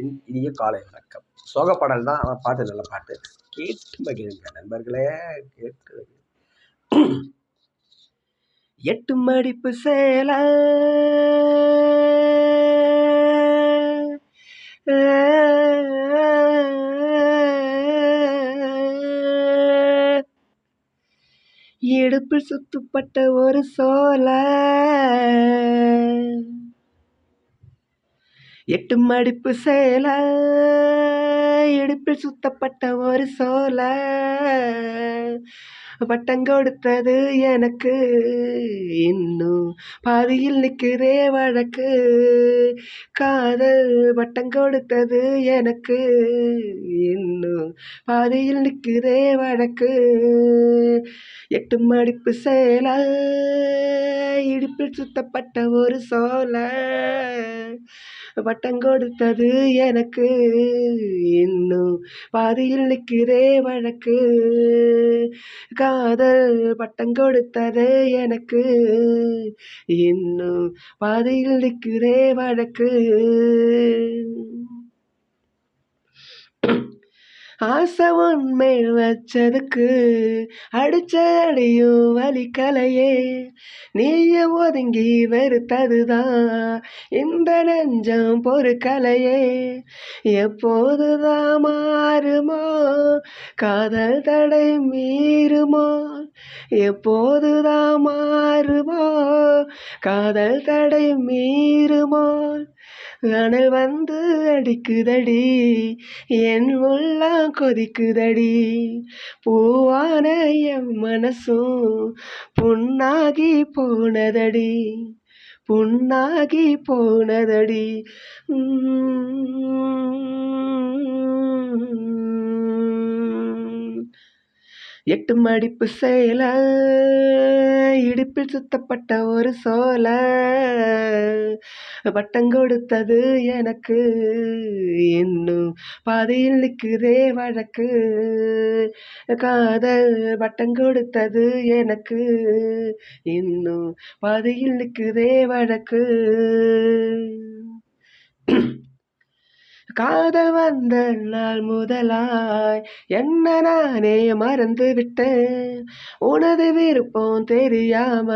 என் இனிய காலை வணக்கம். சோக பாடல் தான். ஆனால் பாட்டு நல்ல பாட்டு. கேட்டு மகிழுங்க நண்பர்களே கேட்டு எட்டு மடிப்பு சேல. இடுப்பில் சுத்துப்பட்ட ஒரு சோலை. எட்டு மடிப்பு சேல இடுப்பில் சுத்தப்பட்ட ஒரு சோல. பட்டம் கொடுத்தது எனக்கு. இன்னும் பாதியில் நிற்குதே வழக்கு. காதல் பட்டம் கொடுத்தது எனக்கு. இன்னும் பாதியில் நிற்குதே வழக்கு. எட்டு மடிப்பு சேல இடுப்பில் சுத்தப்பட்ட ஒரு சோலை. வட்டம் கொடுத்தது எனக்கு. இன்னும் பாதியில் நிற்கிறே வழக்கு. காதல் வட்டம் கொடுத்தது எனக்கு. இன்னும் பாதியில் நிற்கிறே வழக்கு. ஆசை உன்மேல் வச்சதுக்கு அடிச்ச அடியும் வலிக்கலையே. நீய ஒதுங்கி வெறுத்ததுதான் இந்த நெஞ்சம் பொறுக்கலையே. எப்போதுதான் மாறுமோ? காதல் தடை மீறுமோ? எப்போதுதான் மாறுமோ? காதல் தடை மீறுமோ? அனல் வந்து அடிக்குதடி என் உள்ளம் கொதிக்குதடி. பூவான என் மனசும் புண்ணாகி போனதடி புண்ணாகி போனதடி. எட்டு மடிப்பு சேல இடுப்பில் சுத்தப்பட்ட ஒரு சோல. பட்டம் கொடுத்தது எனக்கு இன்னும் பாதையில் நிற்குதே வழக்கு. காதல் பட்டம் கொடுத்தது எனக்கு இன்னும் பாதையில் நிற்குதே வழக்கு. காதல் வந்த நாள் முதலாய் என்ன நானே மறந்து விட்டேன் உனது விருப்பம் தெரியாம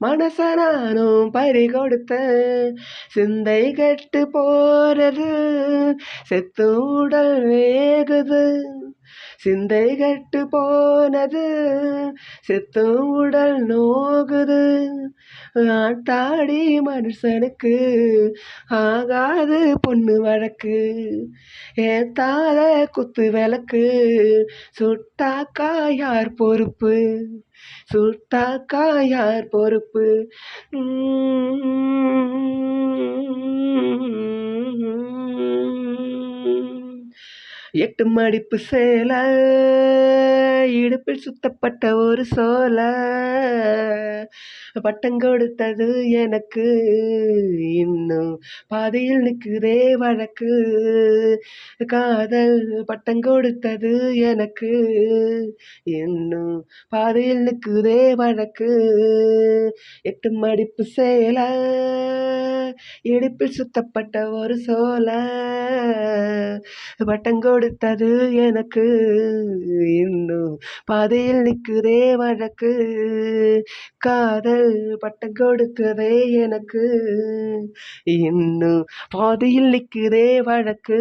மனச நானும் பறி கொடுத்தேன் சிந்தை கெட்டு போறது செத்து உடல் வேகுது. சிந்தை கெட்டு போனது செத்தும் உடல் நோகுது. ஆட்டாடி மனுஷனுக்கு ஆகாது பொண்ணு வழக்கு. ஏத்தாத குத்து விளக்கு சுட்டாக்கா யார் பொறுப்பு? சுட்டாக்கா யார் பொறுப்பு? எட்டு மடிப்பு சேல இடுப்பில் சுத்தப்பட்ட ஒரு சோல. பட்டம் கொடுத்தது எனக்கு இன்னும் பாதையில் நிற்குதே வழக்கு. காதல் பட்டம் கொடுத்தது எனக்கு இன்னும் பாதையில் நிற்குதே வழக்கு. எட்டு மடிப்பு சேலை இடுப்பில் சுத்தப்பட்ட ஒரு சோல பட்டம் கொடுத்தது எனக்கு. இன்னும் பாதையில் நிற்குதே வழக்கு. காதல் பட்டம் கொடுத்ததே எனக்கு. இன்னும் பாதையில் நிற்குதே வழக்கு.